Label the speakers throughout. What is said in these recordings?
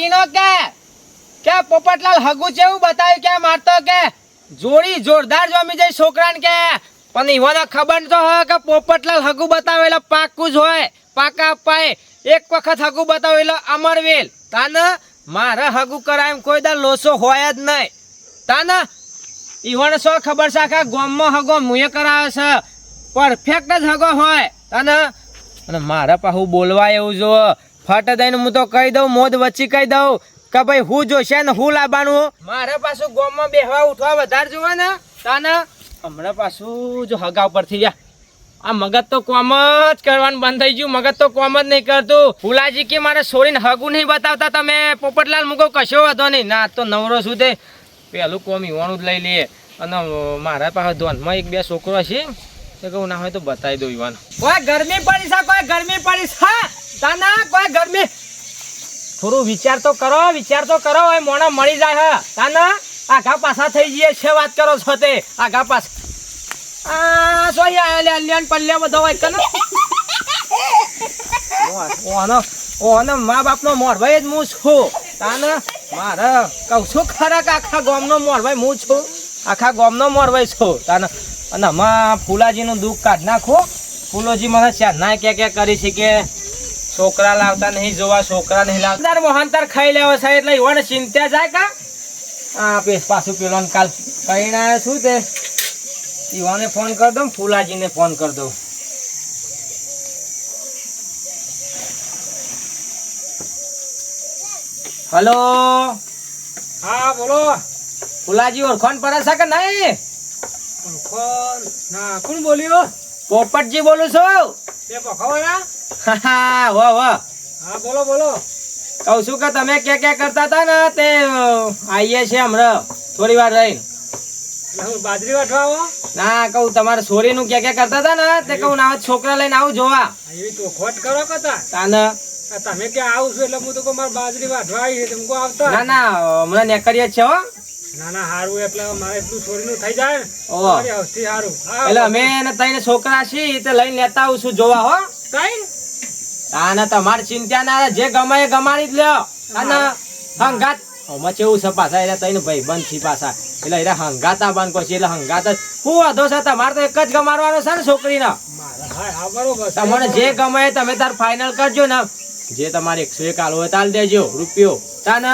Speaker 1: તીનો કે? કે પોપટલાલ હગુ જેવું બતાવ્યું કે મારતો કે? જોડી જોરદાર જમી જાય છોકરાને કે? પણ ઈવોને ખબર તો હોય કે પોપટલાલ હગુ બતાવે એટલે પાક્કું જ હોય, પાકા પાય એક વખત હગુ બતાવે એટલે અમરવેલ. તાને મારે હગુ કરાય એમ કોઈ દા લોસો હોય જ નહીં. તાને ઈવાને શું ખબર છે આખા ગામમાં હગો મુએ કરાવે છે. પરફેક્ટ જ હગો હોય. તાને અને મારા પાછું બોલવા એવું જો. ફટ દઈને હું તો કહી દઉં મોદ વચ્ચે કહી દઉં કે ભાઈ હું જોશે ને હું લાવવાનું મારે પાછું ગોમમાં બેહવા ઉઠવા વધારે જોવે ને તાને? હમણાં પાછું જો હગા ઉપરથી યા આ મગજ તો કોમ જ કરવાનું બંધ થઈ ગયું. મગજ તો કોમ જ નહીં કરતું. ફુલાજી કે મારે છોડીને હગું નહીં બતાવતા તમે? પોપટલાલ મૂકો કશો વાંધો નહીં. ના તો નવરો શું તે? પેલું કોમ ઈવાનું જ લઈ લઈએ. અને મારા પાસે ધોનમાં એક બે છોકરો છે તો કહું ના હોય તો બતાવી દઉં ઈવાનું. કોઈ ગરમી પડી છે કોઈ ગરમી પડી છે? તાના કોઈ ગરમી. થોડું વિચાર તો કરો, વિચાર તો કરો, હવે મોણા મળી જાય હે. તાના આઘા પાછા થઈ જઈએ છે, વાત કરો છો તે. આઘા પાછા આ સોય આલે અલ્યાન પલ્યા બધો હોય ઓનો ઓનો મા બાપનો મોરભાઈ જ હું તાને મારે કહું છું આખા ગામનો મોરભાઈ હું છું? આખા ગામનો મોરભાઈ છું. તાને અને આમાં ફૂલાજીનું દુઃખ કાઢ નાખો. ફૂલોજી મને ના કે કે કરી છે કે છોકરા લાવતા નહીં જોવા છોકરા નહીં લાવતા. તાર મોહનતાર ખાઈ લેવો છે એટલે ઈવોને ચિંતા જાય કા? આ પેસ પાછું પેલો કાલ કહીને આવ્યો શું તે. ઈવાને ફોન કરી દઉં ફુલાજીને ફોન કરી દઉં. હલો?
Speaker 2: હા બોલો.
Speaker 1: ફૂલાજી ઓળખોન પડે છે કે નહીં?
Speaker 2: કોણ ના કોણ બોલ્યો?
Speaker 1: પોપટજી બોલું છું.
Speaker 2: એ પખાવાના
Speaker 1: હા વાહ વાહ.
Speaker 2: હા બોલો બોલો.
Speaker 1: કહું છું કે તમે ક્યાં ક્યાં કરતા હતા ને તે આવીએ છીએ હમણાં. થોડી વાર રહીને.
Speaker 2: બાજરી વાટવા આવો?
Speaker 1: ના કહું તમારે છોરીનું ક્યાં ક્યાં કરતા હતા ને? તે કહું ના છોકરા લઈને આવું જોવા.
Speaker 2: એવી તો ખોટ કરો કતા
Speaker 1: તાને.
Speaker 2: તમે ક્યાં આવું છો? એટલે હું તો કહું મારે બાજરી વાટવા આવી છે તમે આવતા.
Speaker 1: ના ના હમણાં નેકરીએ જ છે હો.
Speaker 2: ના ના સારું એટલે મારે એટલું છોડીનું થઈ જાય ને.
Speaker 1: ઓહો. એટલે અમે તઈને છોકરા છીએ તે લઈને લેતા આવું છું જોવા હો.
Speaker 2: કઈ
Speaker 1: હા ના તમારે ચિંતા ના જે ગમાય એ ગમાડી જ લ્યો. અને હંગાત. આમાં કેવું છે પાછા એટલે તઈને ભાઈ બંધ છી પાછા. એટલે એટલે હંગાતા બંધ પછી એટલે હંગાત જ. હું વાંધો છે તમારે તો એક જ ગમાડવાનો છે ને છોકરીને. તમને જે ગમે તમે તાર ફાઇનલ કરજો ને. જે તમારે એકસો એક આલો હોય તાલ દેજો રૂપિયો. તા ને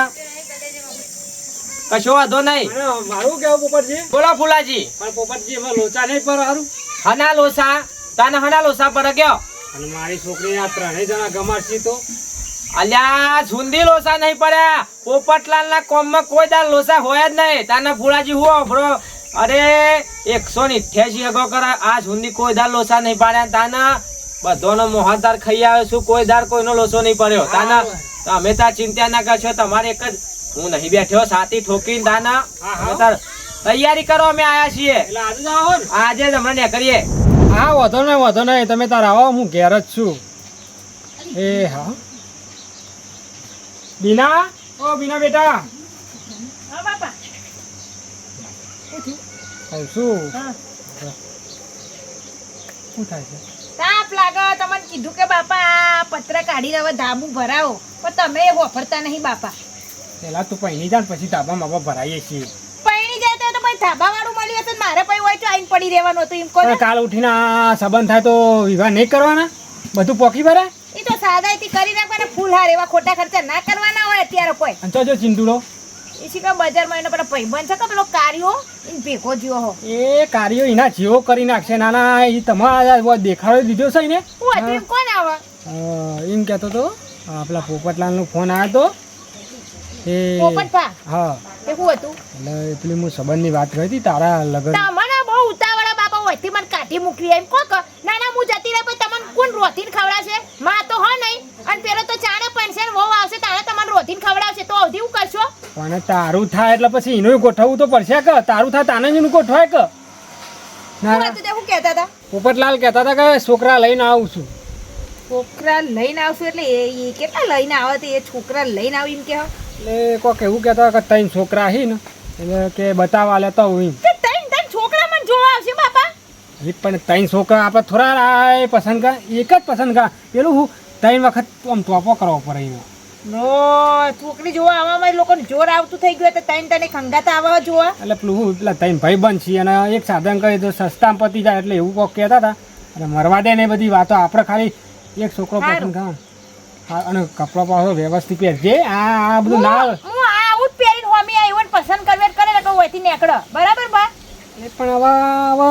Speaker 1: કશો વાંધો નહીં.
Speaker 2: મારું કેવું પોપટજી?
Speaker 1: બોલો ફુલાજી.
Speaker 2: પણ પોપટજી એમાં લોચા નહીં પર હારું.
Speaker 1: હના લોસા તાને હના લોસા પર ગયો.
Speaker 2: અને મારી છોકરી આ ત્રણેય જણા ગમાડશી તો.
Speaker 1: અલ્યા લોસા નહીં પડ્યા. પોપટલાલ ના કોમમાં કોઈ દાળ લોસા હોય જ નહીં. તાના ફુલાજી હો અભરો અરે એકસો ને અઠ્યાસી અગો કરે. આ ઝુંદી કોઈ દાળ લોસા નહીં પાડ્યા તાના બધોનો મોહનદાર ખાઈ આવે છું કોઈ દાર કોઈનો લોસો નહીં પડ્યો. તાના અમે તાર ચિંતા ના કરશો. તમારે એક જ હું નહીં બેઠ્યો સાથી ઠોકીને તાના તૈયારી કરો અમે આયા છીએ.
Speaker 2: આજે જ આવો ને.
Speaker 1: આજે જ હમણાં ને કરીએ
Speaker 2: હા વધો નહીં વધો નહીં. તમે તાર આવો હું ઘેર જ છું. એ હા. બીના? ઓ બીના બેટા. શું થાય છે?
Speaker 3: તાપ લાગે. તમને કીધું કે બાપા આ પત્ર કાઢીને હવે ધાબુ ભરાવો. પણ તમે વફરતા નહીં બાપા.
Speaker 2: પેલા તું પહેરી જા પછી તાબા માબા ભરાઈએ છીએ.
Speaker 3: પૈણી જાય તો તો ધાબા વાળું મળ્યું હતું મારે પછી હોય તો આઈને પડી રહેવાનું હતું એમ
Speaker 2: કોઈ કાલ ઉઠીને સંબંધ થાય તો વિવાહ નહીં કરવાના? બધું પોકી ભરે?
Speaker 3: એ તો સાદાઈથી કરી નાખવાના ફૂલ હાર એવા ખોટા ખર્ચા ના કરવાના હોય અત્યારે કોઈ.
Speaker 2: અને જો ચિંતુડો
Speaker 3: એ શીખા બજારમાં એનો પેલો ભાઈબંધ છે કે પેલો કાર્યો એને ભેગો જીવો હો.
Speaker 2: એ કાર્યો એના જીવો કરી નાખશે. નાના એ તમારા દેખાડો દીધો છે ને?
Speaker 3: હું હતું કોણ આવે?
Speaker 2: એમ કહેતો તો આપણા પોપટલાલ પોપટલાલનો ફોન આવ્યો તો એ હા.
Speaker 3: એ શું હતું?
Speaker 2: એટલે પેલી હું સંબંધની વાત કરી હતી તારા લગન
Speaker 3: તમને બહુ ઉતાવળા બાપા હોયથી મને કાઢી મૂકી એમ. કોક ના ના હું જતી રહે પછી તમને કોણ રોધીને ખવડાવશે? માં તો હો નહીં અને પેલો તો ચાણે પેન્શન વહુ આવશે તારે તમને રોધીને ખવડાવશે. તો અવધી હું કરશો?
Speaker 2: પણ તારું થાય એટલે પછી એનું ગોઠવવું તો પડશે કે? તારું થાય તાને જ એનું ગોઠવાય કે? ના
Speaker 3: હતું કહેતા હતા?
Speaker 2: પોપટલાલ કહેતા હતા કે છોકરા લઈને આવું છું.
Speaker 3: છોકરા લઈને આવશું એટલે એ કેટલા લઈને આવે તે એ છોકરા લઈને આવી એમ કે હો?
Speaker 2: એટલે કોક એવું કહેતા કે ત્રણ છોકરા હી ને એટલે કે બતાવવા લેતા હું
Speaker 3: તે ત્રણ ત્રણ છોકરા મને જોવા આવશે બાપા.
Speaker 2: એ પણ ત્રણ છોકરા આપણે થોડા પસંદ કા એક જ પસંદ કા પેલું હું ત્રણ વખત આમ ટોપો કરવો પડે એનો.
Speaker 3: નો છોકરી જોવા આવવામાં લોકોને જોર આવતું થઈ ગયું તો ત્રણ તને ખંગાતા આવવા જોવા.
Speaker 2: એટલે પેલું હું પેલા ત્રણ ભાઈ બંધ છીએ અને એક સાધન કરી તો સસ્તામાં પતી જાય એટલે એવું કોક કહેતા હતા. અને મરવા દે ને બધી વાતો. આપણે ખાલી એક છોકરો પસંદ કર હા અને કપડા પાછો વ્યવસ્થિત પહેરજે આ આ બધું ના
Speaker 3: હું આ આવું જ પહેરીને હોમી આવ્યો ને પસંદ કરવે કરે ને કહું હોયથી નીકળો. બરાબર બા?
Speaker 2: એ પણ હવે હવે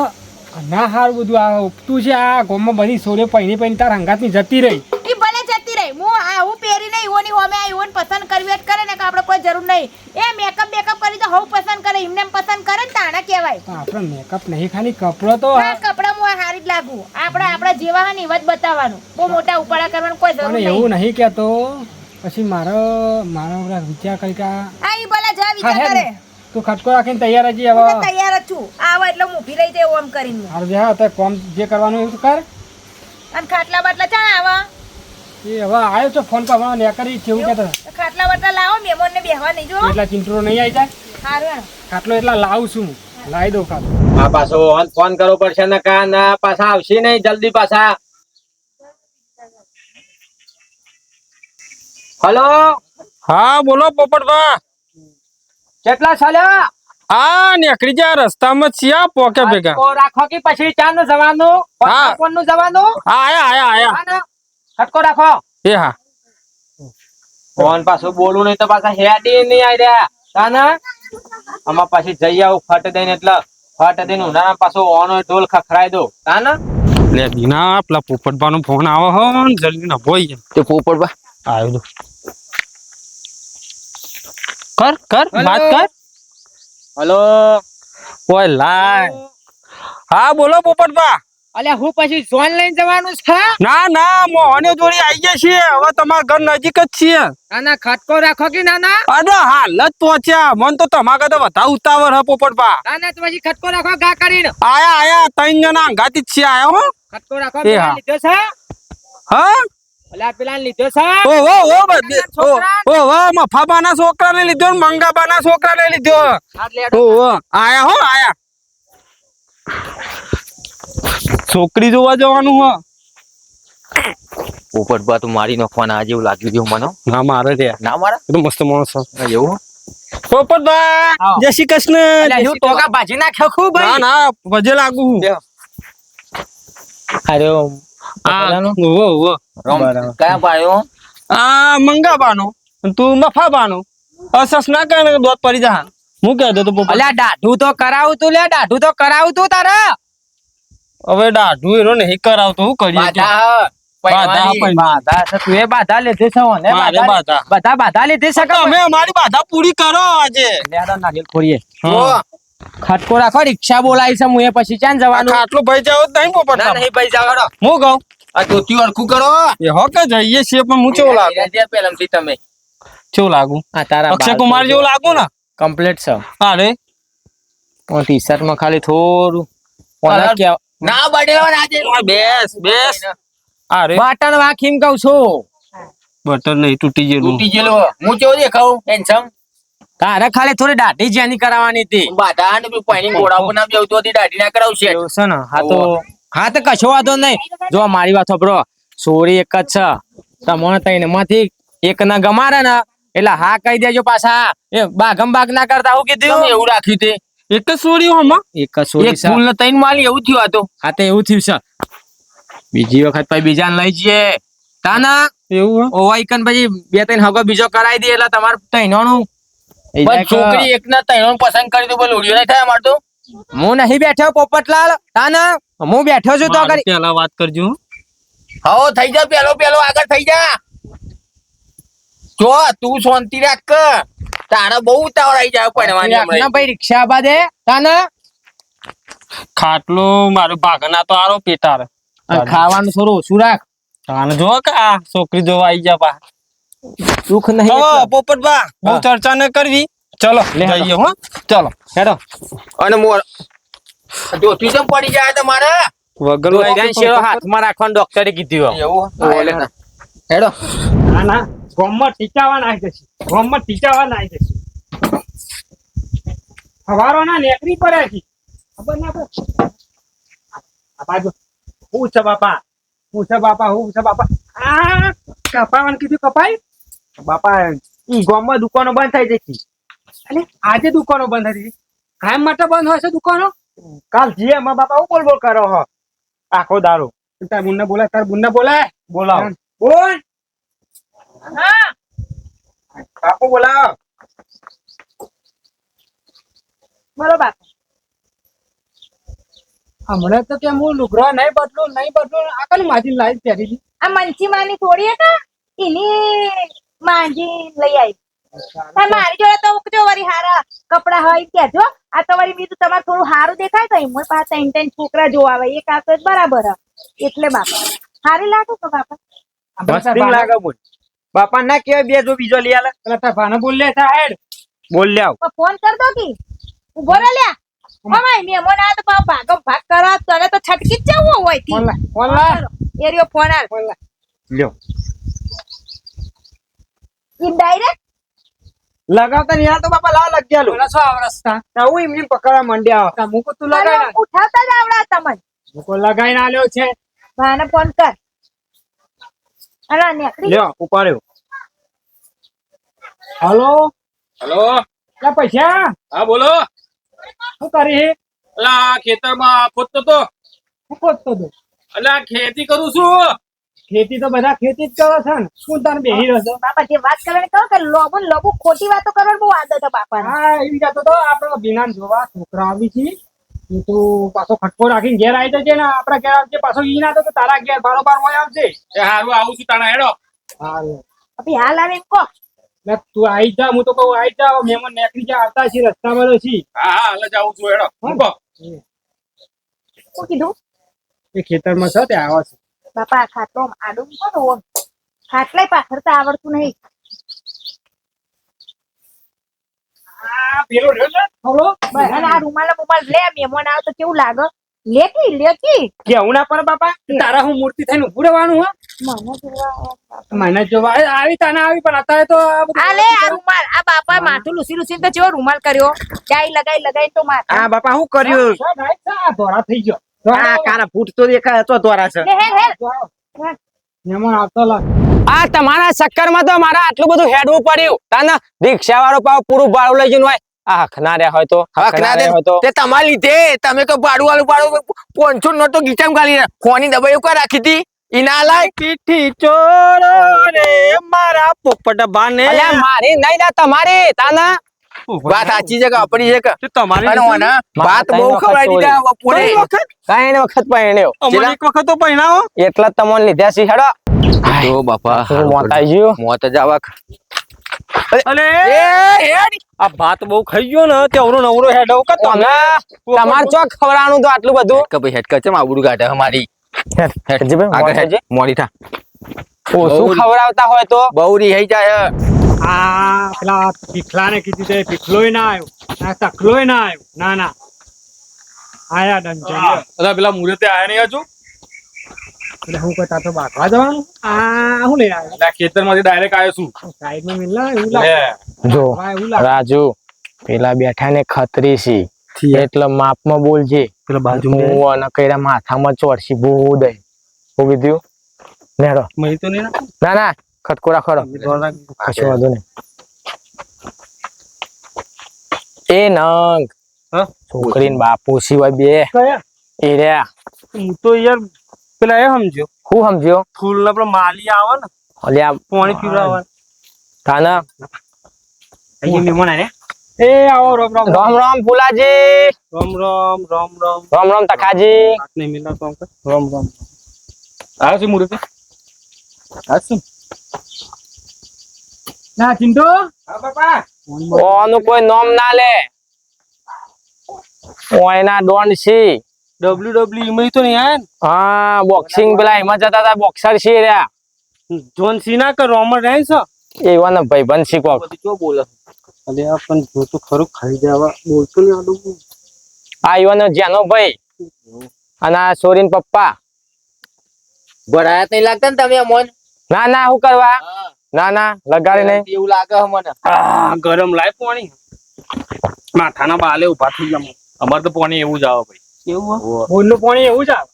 Speaker 2: ના સારું બધું આ તું છે આ ગોમમાં બધી સોરીઓ પહેરી પહેરી તાર હંગાતની જતી રહી.
Speaker 3: એ ભલે જતી રહી. હું આવું પહેરીને ઈવોની હોમે આ ઈવોને પસંદ કરવી કરે ને કે આપણે કોઈ જરૂર નહીં. એ મેકઅપ બેકઅપ કરી તો હવ પસંદ કરે એમને એમ પસંદ કરે ને તાણા કહેવાય.
Speaker 2: પણ આપણે મેકઅપ નહીં ખાલી કપડો તો
Speaker 3: આ કપડા હું હારી જ લાગુ. આપણે આપણા જેવા હોય ને એવા જ બતાવવાનું. બહુ મોટા ઉપાડા કરવાનું કોઈ જરૂર નહીં.
Speaker 2: એવું નહીં કહેતો. પછી મારો મારો વિચાર કરી કે આ-
Speaker 3: ઈ ભલે જા વિચાર કરે.
Speaker 2: તું ખટકો રાખીને તૈયાર જ
Speaker 3: હું
Speaker 2: હવે
Speaker 3: તૈયાર જ છું. આવો એટલે હું ઊભી રહી જાય ઓમ કરીને.
Speaker 2: હારું જા હા તે કોમ જે કરવાનું એવું કર.
Speaker 3: અને ખાટલા બાટલા ચા આવા.
Speaker 2: એ હવે આવ્યો છો ફોન પર ને કરી કેવું
Speaker 3: કે ખાટલા બાટલા લાવો મહેમાનને બેહવા નહીં જો.
Speaker 2: એટલા ચિંતરો નહીં આવી જાય?
Speaker 3: હારું
Speaker 2: ખાટલો એટલા લાવું છું લાવી દઉં ખાટલો.
Speaker 1: આ પાછો ફોન કરવો પડશે ને કા ના પાછા આવશે નહીં જલ્દી પાછા. હલો?
Speaker 4: હા બોલો પોપટભા.
Speaker 1: કેટલા ચાલ્યા
Speaker 4: આ નીકળી જા રસ્તામાં છીએ આ પોકે ભેગા.
Speaker 1: રાખો કે પછી ચા નું જવાનું?
Speaker 4: હા.
Speaker 1: કોણનું જવાનું?
Speaker 4: હા આયા આયા આયા.
Speaker 1: ને? ખટકો રાખો.
Speaker 4: એ હા.
Speaker 1: ફોન પાછું બોલું નહીં તો પાછા હેડી નહીં આવી રહ્યા તાના આમાં પછી જઈ આવું ફટ દઈને એટલે. ફટ દઈને ના પાછો ઓનો ઢોલ ખખડાઈ દો. કાના?
Speaker 4: લે દીના પેલા પોપટભા નો ફોન આવે હો જલ્દી ના ભોઈ
Speaker 1: તે પોપટબા.
Speaker 4: આવ્યો દો કર કર વાત કર.
Speaker 1: હલો.
Speaker 4: ઓય લાય. હા બોલો પોપટભા
Speaker 1: અલ્યા હું પછી જોન લઈને જવાનું છે?
Speaker 4: ના ના મોહને જોડી આવી ગયા છીએ. હવે તમારા ઘર નજીક જ છીએ.
Speaker 1: નાના ખટકો રાખો કે નાના
Speaker 4: અરે હાલ જ પહોંચ્યા મન તો તમારા કરતા વધારે ઉતાવળ હે પોપટભા.
Speaker 1: નાના તો પછી ખટકો રાખો ગા કરીને
Speaker 4: આયા આયા ત્રણ જણા અંગાતી જ છીએ આયા હો.
Speaker 1: ખટકો રાખો. લીધો છે?
Speaker 4: હા?
Speaker 1: અલ્યા પેલા લીધો છે?
Speaker 4: ઓ ઓ ઓ ઓ ઓ ઓ મફાબાના છોકરાને લીધો ને મંગાબાના છોકરાને લીધો. ઓ ઓ આયા હો આયા. છોકરી જોવા જવાનું હો.
Speaker 5: પોપટબા તું મારી નાખવાના આજે એવું લાગ્યું છે મને.
Speaker 4: ના મારે રે.
Speaker 5: ના મારા?
Speaker 4: તો મસ્ત માણસ
Speaker 5: એવું?
Speaker 4: પોપટભા
Speaker 1: આવો.
Speaker 4: જય શ્રી કૃષ્ણ.
Speaker 1: હું ટોકા ભાજી નાખ્યો ખૂબ
Speaker 4: ના ના ભજે લાગુ
Speaker 1: અરે
Speaker 4: આ ઓવો
Speaker 5: રોમ કયા પાયો
Speaker 4: આ અને તું મફાબાનો અસસ ના કરે ને દોત પડી જા. હું કહેતો તો પોપટ
Speaker 1: અલ્યા દાઢું તો કરાવું તું લે દાઢું તો કરાવું તું તારે.
Speaker 4: હવે દાઢું એનો નહીં કરાવતો હું કરીએ કે?
Speaker 5: બાધા
Speaker 4: બાધા
Speaker 5: પૈવાની.
Speaker 4: પણ.
Speaker 1: બાધા છે તું એ બાધા લીધી છે ઓને
Speaker 4: મારે બાધા.
Speaker 1: બધા. બાધા લીધી છે કે
Speaker 4: તમે અમારી બાધા પૂરી કરો આજે.
Speaker 1: લેડો નારિયેળ ખટકો રાખો રિક્ષા બોલાવી છે હું પછી ચાન જવાનું.
Speaker 4: ખાટલો ભાઈ જાવ નહીં પોપટ
Speaker 1: નહીં ભાઈ જાવ
Speaker 4: હું કહું?
Speaker 5: આ ધોતિયું હરખું કરો
Speaker 4: એ હો કે જઈએ છીએ પણ હું કેવું લાગુ?
Speaker 5: પેલમથી તમે.
Speaker 4: લાગુ?
Speaker 1: આ તારા
Speaker 4: અક્ષય કુમાર જેવું લાગુ ને?
Speaker 1: કમ્પ્લીટ છે.
Speaker 4: અરે
Speaker 1: ટી શર્ટમાં ખાલી થોડું
Speaker 5: ના બડેલો રાજે.
Speaker 4: બેસ બેસ. અરે
Speaker 1: બાટણ વાખીમ કહું છું.
Speaker 4: બટર નહીં તૂટી ગયેલું.
Speaker 5: તૂટી ગયેલો. હું કેવો દેખાઉં? હેન્ડસમ
Speaker 1: તારે ખાલી થોડી દાઢી જેની કરાવવાની હતી.
Speaker 5: બાધા ને પેલું પાણી ગોળા ઉપર ના બેવતો હતી દાઢી ના કરાવશે
Speaker 1: એવું છે ને? હા તો હા તો કશો વાંધો નહીં. જો મારી વાત સાંભળો. સોરી એક જ છે. તમને તઈને માંથી એક ના ગમારે ને એટલે હા કહી દેજો પાછા. એ બાગમ બાગ ના કરતા હું કીધું.
Speaker 5: એવું રાખ્યું તે.
Speaker 4: એક જ સોરી હોમાં
Speaker 1: એક જ સોરી
Speaker 5: એક ફૂલ ત્રણ માલી એવું થયું આ તો.
Speaker 1: આ તો એવું થયું છે. બીજી વખત પછી બીજાને લઈ જઈએ. તાના?
Speaker 4: એવું
Speaker 1: ઓવા ઈકન પછી બે ત્રણ હગો બીજો કરાવી દે એટલે તમારે તૈનોનું
Speaker 5: છોકરી એક ના ત્રણ પસંદ કરી દઉં બોલ ઉડ્યો નહીં થાય અમાર તો.
Speaker 1: હું નહીં બેઠો પોપટલાલ. તાના? હું બેઠો છું તો
Speaker 4: મારે
Speaker 1: કરી
Speaker 4: પેલા વાત કરજો.
Speaker 5: હો થઈ જા પેલો પેલો આગળ થઈ જા. જો તું શાંતિ રાખ. તારે બહુ ઉતાવળ આવી જાય પડવાની
Speaker 1: રાખના ભાઈ રિક્ષા બાદે તાના?
Speaker 4: ખાટલું મારું ભાગના તો આરો પેટાર.
Speaker 1: ખાવાનું થોડું ઓછું રાખ?
Speaker 4: આને જો કા છોકરી જોવા આવી જા બા.
Speaker 1: સુખ નહીં
Speaker 4: ઓ
Speaker 1: પોપટ
Speaker 4: બા બહુ ચર્ચા ન કરવી. ચલો
Speaker 1: લે.
Speaker 4: જઈએ હો. ચલો
Speaker 1: હેડો.
Speaker 5: અને મોર જો તું જમ પડી જાય તમારે?
Speaker 4: વગર
Speaker 1: હાથમાં રાખવાનું ડોક્ટરે કીધું
Speaker 5: એવું?
Speaker 1: હેડો.
Speaker 2: ના ના. ગોમમાં ટીચાવા નાખી જશે. ગોમમાં ટીચાવા નાખી જશે. હવારો ના નેકરી પડે છે. ખબર ના પડે. આ બાજુ હું છે બાપા? હું છે બાપા? હું છે બાપા? આ કપાવાનું કીધું કપાય
Speaker 6: બાપા, ઈ ગોમમાં દુકાનો બંધ થઈ જતી
Speaker 2: અને આજે દુકાનો બંધ હતી. કાયમ માટે બંધ હોય છે દુકાનો?
Speaker 6: કાલ જીએ માં બાપા બોલ બોલ કરો હો? આખો દારૂ.
Speaker 2: તાર બુનને બોલાય, તાર બુનને બોલાય.
Speaker 6: બોલાવો. બોલ. બાપુ બોલાવો.
Speaker 3: બોલો બાપુ.
Speaker 2: હમણાં તો કે હું લુગરો નહીં બદલું નહીં બદલું. આકલ માજી લાઈ પહેરી હતી?
Speaker 3: આ મંચી માની થોડી હતા? એની માંજી લઈ આવી. મારી જોડે તો ઉકજો વળી હારા કપડા હોય એમ જો. આ તો વળી બીજું તમારે થોડું સારું દેખાય તો એમ પાછા ત્રણ ત્રણ છોકરા જોવા આવે. એક આ તો બરાબર. એટલે બાપા. સારી લાગે તો બાપા.
Speaker 6: લાગે બોલ. બાપા ના કેવાય બે જો બીજો લઈ આલે.
Speaker 2: એટલે તાર ભાને બોલ લે સાહેબ
Speaker 6: બોલ લે આવ.
Speaker 3: ફોન કર દો કી. ઊભો રે લ્યા. હમાય મેમોન આ તો ભાગો ભાગ કરા. તને તો છટકી જ જવું હોયથી
Speaker 2: ફોન લાય
Speaker 3: એરિયો ફોન આલ.
Speaker 2: ફોન લાય.
Speaker 6: લ્યો
Speaker 3: ઈ ડાયરેક્ટ
Speaker 6: લગાવતા નહીં તો બાપા લાવ લગ ગયા
Speaker 2: બોલા છો આવરસતા
Speaker 6: હું એમને પકડવા માંડ્યા
Speaker 2: તા મુકો તું લગાય ના
Speaker 3: ઉઠાવતા જ આવડા તમને
Speaker 2: મુકો લગાઈ ના લ્યો છે?
Speaker 3: ભાને ફોન કર. અલા નેકડી
Speaker 6: લ્યો ઉપાડ્યો.
Speaker 2: હલો?
Speaker 4: હલો?
Speaker 2: લા પૈસા?
Speaker 4: હા બોલો.
Speaker 2: શું કરી
Speaker 4: એટલે આ ખેતરમાં ખોદતો તો.
Speaker 2: શું ખોદતો તો?
Speaker 4: અલા ખેતી કરું છું.
Speaker 2: ખેતી તો બધા ખેતી જ કરે છે ને. શું તને બેહી રહ્યો છે?
Speaker 3: બાપા જે વાત કરે કહો કે લોબુ ને લોબુ ખોટી વાતો કરવાની બહુ આદત છે બાપા
Speaker 2: હા એમ જતો તો આપણો બિનાન જોવા છોકરા આવી છે. એ તો પાછો ખટકો રાખીને ઘેર આવી જશે ને. આપડા ઘેર આવજે પાછો ઈ ના તો તારા ઘેર બારો બાર હોય આવશે
Speaker 4: એ હારું આવું છું તારા હેડો.
Speaker 2: હારું.
Speaker 3: અભી હાલ આવે એમ કહો.
Speaker 2: તું આવી જા હું તો કહું આવી જા મહેમાન નીકળી જા આવતા છે રસ્તામાં તો છી.
Speaker 4: હા હા હાલ જ છું હેડો મૂકો
Speaker 3: શું કીધું?
Speaker 2: એ ખેતરમાં છે તે આવો છે.
Speaker 3: બાપા ખાટલો આડું મૂકો ઓમ. પાથરતા આવડતું નહીં.
Speaker 2: આ પેલો રહ્યો થોડો
Speaker 3: બસ, આ રૂમાલ રૂમાલ લે મહેમાન આવે તો કેવું લાગે? લેકી લેકી
Speaker 6: કેવું ના પર બાપા
Speaker 2: તારા હું મૂર્તિ થઈને ઉભું રહેવાનું હા?
Speaker 3: મને જોવા
Speaker 2: મને જોવા આવી તને આવી પણ અત્યારે તો આ
Speaker 3: આ લે આ રૂમાલ. આ બાપા માથું લૂસી લૂસી તો જેવો રૂમાલ કર્યો. ડાઈ લગાઈ લગાઈ તો માથા.
Speaker 6: આ બાપા હું કર્યું?
Speaker 2: ધોળા થઈ ગયો.
Speaker 6: આ કારા ફૂટ તો દેખાય તો ધોરા છે.
Speaker 1: આ તમારા ચક્કરમાં તો મારા આટલું બધું હેડવું પડ્યું. તાના રિક્ષા વાળો પાવ પૂરું ભાડું લઈ જઈને હોય. આ હખના હોય તો હખના હોય તો.
Speaker 5: તે તમારા લીધે તમે તો ભાડું વાળું ભાડું પોનસો નો તો ગીચામ ખાલી ફોની દબાઈ ઉપર રાખી હતી. ઈ ના લાય.
Speaker 4: પીઠી ચોરો રે મારા પોપટ બાને.
Speaker 1: અલ્યા મારી નહીં ના તમારી તાના.
Speaker 5: વાત સાચી છે કે આપણી છે કે?
Speaker 4: તમારી
Speaker 5: વાત બહુ ખવડાવી દીધા બપોરે
Speaker 4: વખત?
Speaker 1: કઈ એને વખત પહેણ્યો
Speaker 4: અમને એક વખત તો પહેણાવો
Speaker 1: એટલા તમને લીધા છે હેડો.
Speaker 5: જો બાપા
Speaker 1: મોત આવી ગયું.
Speaker 5: મોત જ આવા
Speaker 4: અલે! આ ભાત બહુ ખાઈ ગયો ને તે અવરો નવરો હેડો કે તમે?
Speaker 1: તમે ચો ખવડાવવાનું તો આટલું બધું?
Speaker 5: કે ભાઈ હેડ કચમ આવડું કાઢે અમારી
Speaker 1: હજી ભાઈ
Speaker 5: આગળ
Speaker 1: મોત
Speaker 5: મોડી થા.
Speaker 1: ઓછું ખવડાવતા હોય તો?
Speaker 5: બહુ રિહાઈ જાય
Speaker 2: આ પેલા પીખલાને કીધું તે પીખલોય ના આવ્યો આ તકલોય ના આવ્યો ના ના. આયા ડંજન
Speaker 4: અલા પેલા મુરતે આયા નહીં હજુ?
Speaker 2: એટલે હું કહેતા તો બાકવા જવાનું? આ હું લઈ આવ્યો
Speaker 4: એટલે ખેતરમાંથી ડાયરેક્ટ આવ્યો છું.
Speaker 2: સાઈડમાં મિલના એવું લાગે.
Speaker 1: જો રાજુ પેલા બેઠા ને ખતરી સી. એટલે માપમાં બોલજે
Speaker 4: પેલા
Speaker 1: હું અને કઈરા માથામાં ચોરસી બહુ દઈ. હું કીધું? નેડો.
Speaker 4: મહી તો નહીં
Speaker 1: ના ના ખટકો રાખો. રો. વાંધો નહીં. એ નંગ.
Speaker 4: છોકરી
Speaker 1: છોકરીને બાપુ સિવાય બે. એ રહ્યા.
Speaker 4: હું તો યાર પેલા એ સમજ્યો
Speaker 1: હું સમજ્યો?
Speaker 4: ફૂલ ના પેલો માલી આવે ને
Speaker 1: અલ્યા
Speaker 4: પાણી પીવડાવે.
Speaker 1: તાના.
Speaker 4: અહીંયા મહેમાન આયા
Speaker 2: એ આવો રોમ રોમ.
Speaker 1: રામ રામ ફુલાજી.
Speaker 4: રામ રામ રામ રામ.
Speaker 1: રામ રામ તખાજી.
Speaker 4: હાથ મિલા તો રામ રામ. આવ્યો છે મુરતે? આવ્યો છે.
Speaker 2: ના ચિંતો
Speaker 6: હા બાપા.
Speaker 1: ઓનું કોઈ નામ ના લે. ઓયના ડોન સી
Speaker 4: ડબલ્યુ ડબલ્યુ માં તો યાર
Speaker 1: હા બોક્સિંગ પેલા એમાં જતા હતા બોક્સર છે રહ્યા.
Speaker 4: ને જોન સીના કે રોમન રેન્સ
Speaker 1: એવાના ભાઈબંધ શીખો
Speaker 5: બધું કેવું બોલે.
Speaker 4: અલે આ પણ જો તો ખરું ખાઈ જવા. બોલતો નહીં આડું
Speaker 1: આ એવાનો જેનો ભાઈ. અને આ સોરીન પપ્પા.
Speaker 5: ભરાયા નહીં લાગતા ને તમે અમોન?
Speaker 1: ના ના શું કરવા? ના ના લગાડી નહીં.
Speaker 5: એવું લાગે મને
Speaker 4: ગરમ લાય પાણી. માથાના બાલે ઊભા થઈ ગયા. અમારે તો પાણી એવું જ આવે ભાઈ.
Speaker 5: કેવું
Speaker 2: બોલનું પાણી એવું જ આવે?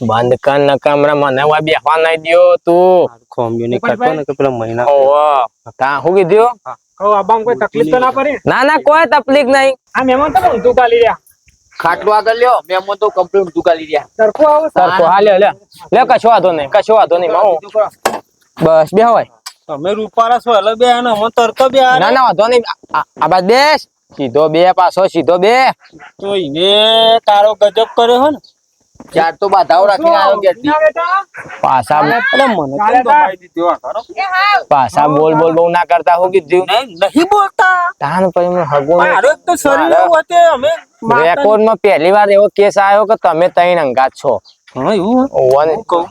Speaker 1: બંધ કર મને વા બેહવા નહીં દ્યો તું.
Speaker 4: કોમ્બિયો ને કરતો ને કે પેલા મહિના
Speaker 1: ઓહો તા હું કીધું?
Speaker 2: કહું આબામાં કોઈ તકલીફ તો ના પડે
Speaker 1: ના? ના કોઈ તકલીફ નહીં.
Speaker 2: આ મહેમાન તો ઊંધું કાલી રહ્યા.
Speaker 5: ખાટલો આગળ લ્યો. મેં તો કમ્પ્લીટ દુકાલી રહ્યા.
Speaker 2: સરખું આવું
Speaker 1: સરખો હા લે લે લે કશો વાંધો નહીં કશો વાંધો નહીં માવો બસ બે હોય.
Speaker 4: તમે રૂપારા છો એટલે બે ને અમે તરતો બે
Speaker 1: ના ના વાંધો નહીં. આ- આ આ બાદ બેસ. સીધો બે પાછો સીધો બે.
Speaker 4: તો ઈને તારો ગજબ કર્યો હો ને.
Speaker 5: ચાર તો બાધાઓ રાખીને આવ્યો
Speaker 2: કે
Speaker 1: પાછા
Speaker 4: એટલે મને
Speaker 2: તો
Speaker 4: દબાઈ દીધો આ
Speaker 3: એ હા
Speaker 1: પાછા બોલ બોલ બહુ ના કરતા હું કીધું
Speaker 4: નહીં નહીં બોલતા.
Speaker 1: તાન પછી મેં હગું
Speaker 4: મારો તો શરીર હોતે અમે
Speaker 1: રેકોર્ડમાં પહેલી વાર એવો કેસ આવ્યો કે તમે તઈ નંગા છો.
Speaker 4: હા એવું
Speaker 1: ઓવન
Speaker 4: હું કહું.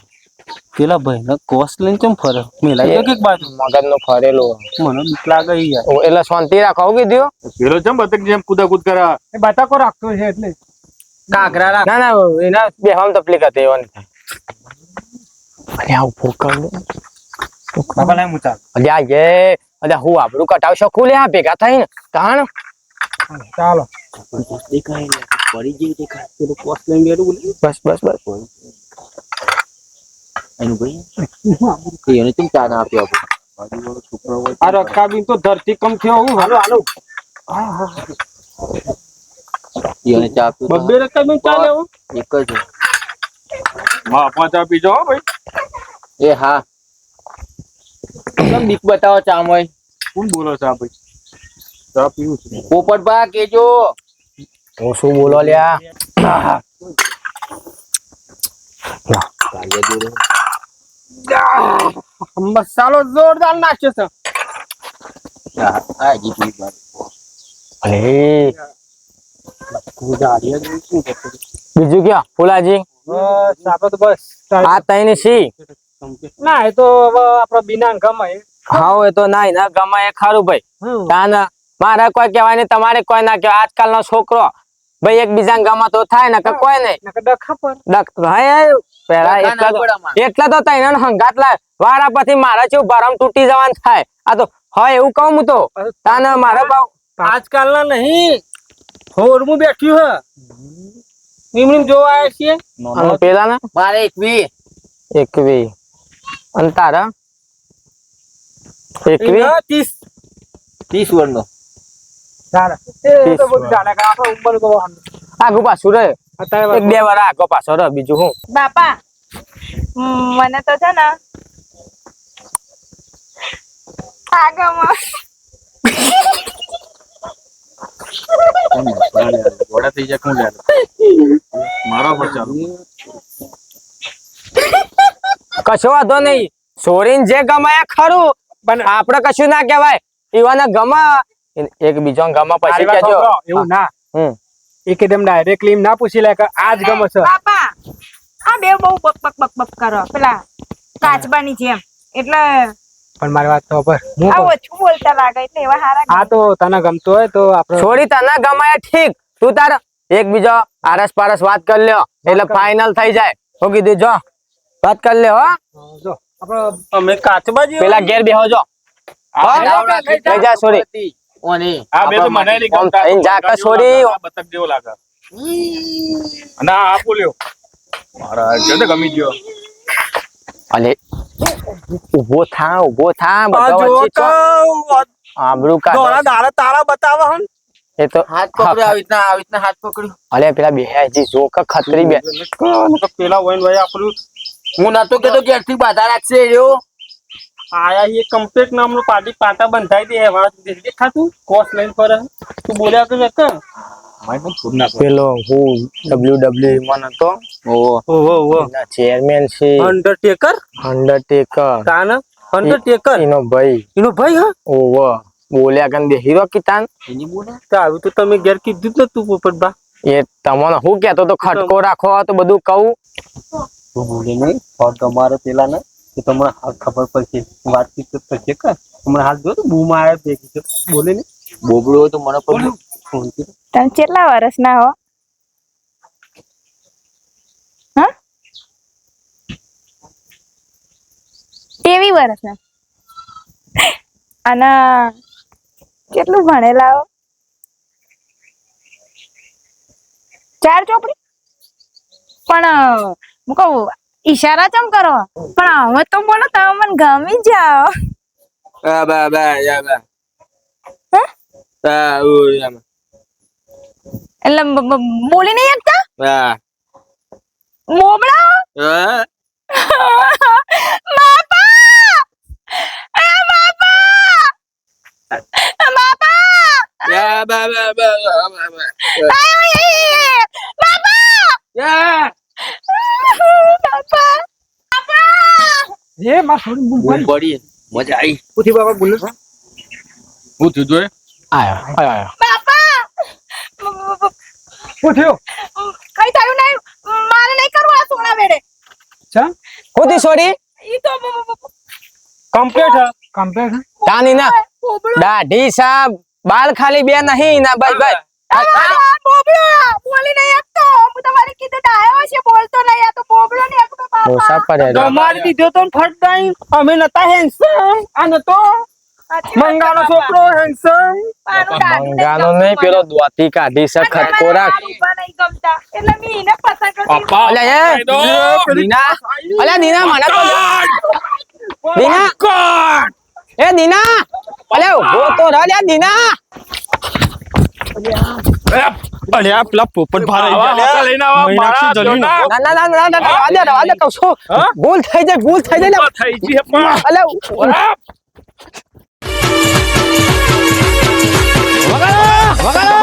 Speaker 4: પેલા ભાઈ ને કોસ લઈને કેમ ફરે? મેલાઈ ગયો કે બાજુ.
Speaker 1: મગજ નો ફરેલો.
Speaker 4: મને બીક લાગે યાર.
Speaker 1: એટલે શાંતિ રાખો હું કીધું
Speaker 7: પેલો જેમ બતક જેમ કુદાકુદ કરા?
Speaker 2: એ બતાકો રાખતો છે એટલે.
Speaker 4: કાકરા રાખ.
Speaker 1: ના ના એના બેહવામાં તકલીફ હતી એવો નહીં થાય અરે આ ઊભો લે.
Speaker 2: બાબા લાય મુતા
Speaker 1: અલે આ ये અલે હું આબરું કટાવ શકું લે આ ભેગા થઈને. તાણ
Speaker 2: ચાલો.
Speaker 4: દેખાય ને પડી જેવી દેખાય. પેલો કોસ લઈને બેઠું
Speaker 1: બસ બસ બસ.
Speaker 5: એનું ભાઈ? એને કેમ ચા ના આપ્યો આપણે?
Speaker 2: આ રખાબીન તો ધરતી કમ થયો હું હાલો હાલો.
Speaker 5: એને ચા આપ્યો
Speaker 4: બબ્બે રખાબીન ચા લેવો?
Speaker 5: એક જ.
Speaker 7: માં પાંચ આપી જાઓ ભાઈ.
Speaker 5: એ હા. કેમ બીક બતાવો ચામોય
Speaker 7: કોણ બોલો છો આ ભાઈ? ચા પીવું છે.
Speaker 5: પોપટભા કેજો.
Speaker 1: હું શું બોલો લ્યા?
Speaker 5: કાલે જોડે
Speaker 4: મસાલો જોરદાર નાખ્યો છે.
Speaker 5: આ
Speaker 1: અરે? બીજું ક્યાં? ફુલાજી?
Speaker 2: બસ આપડે તો બસ.
Speaker 1: આ તઈને સી
Speaker 2: ના એ તો હવે આપડે બિના
Speaker 1: હાવ એ તો ના ગમે એ ભાઈ. તાન મારે કોઈ કહેવાય નહીં તમારે કોઈ ના કહેવાય. આજકાલનો છોકરો ભાઈ એકબીજાને ગમે તો થાય ને કે કોઈ નહીં.
Speaker 2: હા પર.
Speaker 1: હે. પેલા એટલા તો એટલા તો તઈને હંગાત લાય વારા પછી મારા જેવું ભરમ તૂટી જવાનું થાય. આ તો હા એવું કહું હું તો. તાને મારો ભાવ
Speaker 4: આજકાલના નહીં. હોરમું બેઠ્યું હે. એમની જોવા આવ્યા છીએ.
Speaker 1: અને પેલા ને
Speaker 5: મારે એકવી.
Speaker 1: એકવી. અને તારા? એકવી?
Speaker 4: ત્રીસ.
Speaker 5: ત્રીસ વર્ષનો
Speaker 2: ચાલે એ તો બધું ચાલે કે આપડે ઉપર
Speaker 1: આગુ પાછું રહે
Speaker 2: અત્યારે
Speaker 1: એક બે વાર આગો પાછો રહ બીજું હું?
Speaker 3: બાપા મને તો છે ને
Speaker 7: વડા થઈ જાય કોણ યાર પર ચાલુ
Speaker 1: કશો વાંધો નહીં. સોરીન જે ગમે ખરું પણ આપડે કશું ના કહેવાય. ઈવાને ગમા એક બીજો ગમા પછી કેજો
Speaker 2: એવું ના.
Speaker 1: હમ.
Speaker 2: એકદમ ડાયરેક્ટલી એમ ના પૂછી લે કે આજ ગમે છે.
Speaker 3: બાપા આ બે બહુ બક બક બક બક કરો પેલા કાચબાની જેમ. એટલે
Speaker 2: પણ મારી વાત તો પર હું
Speaker 3: આ ઓછું બોલતા લાગે એટલે એવા હારા
Speaker 2: આ તો તને ગમતો હોય તો આપણે
Speaker 1: છોડી તને ગમાય ઠીક. તું તાર એક બીજો આરસ પારસ વાત કરી લ્યો. એટલે ફાઇનલ થઈ જાય. હું કીધું જો વાત કરી લ્યો હો.
Speaker 2: જો. આપણે
Speaker 4: અમે કાચબાજી
Speaker 1: પેલા ઘેર બેહો જો? થઈ જા છોડી
Speaker 5: ઓને
Speaker 7: આ બે તો મને નહીં ગમતા
Speaker 1: થઈને જા કે
Speaker 7: બતક જેવો લાગે. અને આ આપો મારા જો ગમી ગયો?
Speaker 1: અલે ઊભો થા ઊભો થા બધા વચ્ચે છો. આબરૂ
Speaker 4: ધોળા
Speaker 1: કાઢ
Speaker 4: દાડા તારા બતાવા હન.
Speaker 1: એ તો
Speaker 5: હાથ પકડ્યો આવી રીતના આવી રીતના હાથ પકડ્યો
Speaker 1: અલે પેલા બે જો ખતરી બે.
Speaker 4: તો પેલા ભાઈ આપણું
Speaker 5: હું નતો કેતો કે બાધા રાખશે રહ્યો
Speaker 4: આયા એ કમ્પ્લીટ નામનું પાટી પાટા બંધાઈ દે એવા દેખાતું? કોસ લઈને પર તું બોલ્યા કે
Speaker 7: છોડ નાખો
Speaker 1: પેલો હું ડબલ્યુ ડબલ્યુ માં હતો
Speaker 5: ઓહો.
Speaker 4: ઓહો
Speaker 1: ચેરમેન છે.
Speaker 4: અંડરટેકર
Speaker 1: અંડરટેકર
Speaker 4: તાન? અંડરટેકર
Speaker 1: એનો ભાઈ.
Speaker 4: એનો ભાઈ હા?
Speaker 1: ઓહો. બોલ્યા કન દે હીરો કિતાન
Speaker 5: એની બોલે?
Speaker 4: તો આવ્યું તો તમે ઘેર કીધું જ પોપટ બા.
Speaker 1: એ તમને હું કેતો તો ખટકો રાખો તો બધું કહું.
Speaker 4: તું બોલે નહીં તમારે પેલા ને તો તમને હાલ ખબર પડશે. વાતચીત તો થશે કે? હમણાં હાલ જો બૂમ આવ્યા ભેગી છે બોલે ને.
Speaker 5: બોબડો હોય તો મને પણ
Speaker 4: ફોન કર્યો
Speaker 3: તમે કેટલા વર્ષના હો? હા? તેવી વર્ષના? અને કેટલું ભણેલા હો? ચાર ચોપડી? પણ હું કહું ઈશારા ચમ કરો? પણ હવે તો બોલો તમે મને ગમી જાઓ.
Speaker 5: આ બા બા યા બા.
Speaker 3: હે?
Speaker 5: ઓ યા બા.
Speaker 3: એટલે બ- બ- બોલી નહીં શકતા?
Speaker 5: હા.
Speaker 3: બોબડા
Speaker 5: આ
Speaker 3: બાપા એ બાપા બાપા
Speaker 5: યા બા બા બા યા બા બા.
Speaker 3: આય,
Speaker 4: એ માર છોડી બૂમ પડી.
Speaker 5: મજા આવી
Speaker 4: ઉઠી બાપા બોલો
Speaker 7: હું થયું તું એ?
Speaker 1: આયો આયો આયો.
Speaker 3: બાપા!
Speaker 4: ઉઠ્યો.
Speaker 3: કઈ થયું નહીં? મારે નહીં કરવું આ સોના વેડે.
Speaker 4: ચા?
Speaker 1: કોતી સોરી?
Speaker 3: ઈ તો
Speaker 4: કમ્પ્લીટ કમ્પ્લીટ
Speaker 1: તાની ના. દાઢી સાબ બાલ ખાલી બે નહીં ના બસ બસ
Speaker 3: બોબડો! બોલી નહીં શકતો. હું તમારે કીધું ડાયો છે બોલતો નહીં. આ તો બોબડો નહીં શકતો
Speaker 1: ઓછા
Speaker 3: બાપા
Speaker 1: પડે
Speaker 4: તમારી દીધો તો ફટદાઈ અમે નતા હેન્ડસમ આ નતો. મંગાનો છોકરો હેન્ડસમ
Speaker 1: મંગાનો નહીં પેલો દોતી કાઢી છે ખટકોરા
Speaker 3: એટલે મેં એને પસંદ કરી.
Speaker 1: દીના અલ્યા દીના મને તો દીના એ દીના અલ્યા ઊભો તો રહો લ્યા દીના
Speaker 7: આ પેલા પોપટ ભારે લઈને આવા મારા
Speaker 1: ના ના ના ના ના રવા દે કહું છું. ભૂલ થઈ જાય ભૂલ થઈ જાય
Speaker 7: થઈ ગઈ
Speaker 1: અલે વગાડો